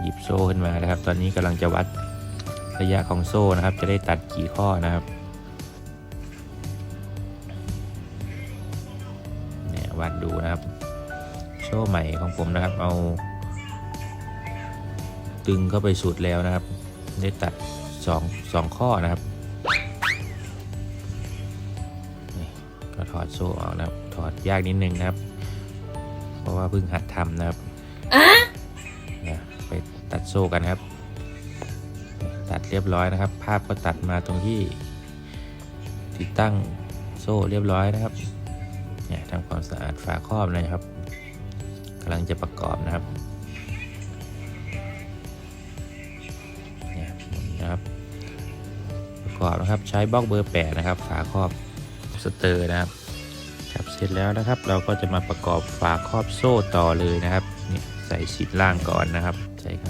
หยิบโซ่ขึ้นมานะครับ ตอนนี้กำลังจะวัดระยะของโซ่นะครับ จะได้ตัดกี่ข้อนะครับเนี่ยวัดดูนะครับ โซ่ใหม่ของผมนะครับ เอา ตึงเข้าไปสุดแล้วนะครับ ได้ตัดสองสองข้อนะครับนี่ก็ถอดโซ่ออกนะครับ ถอดยากนิดนึงนะครับ เพราะว่าเพิ่งหัดทำนะครับ ตัดโซ่กันครับ ตัดเรียบร้อยนะครับ ภาพก็ตัดมาตรงที่ติดตั้งโซ่เรียบร้อยนะครับเนี่ยทำความสะอาดฝาครอบนะครับกำลังจะประกอบนะครับเนี่ยนะครับประกอบนะครับใช้บล็อกเบอร์8นะครับ ฝาครอบสเตอร์นะครับครับเสร็จแล้วนะครับ เราก็จะมาประกอบฝาครอบโซ่ต่อเลยนะครับนี่ใส่ชิ้นล่างก่อนนะครับใส่ครับ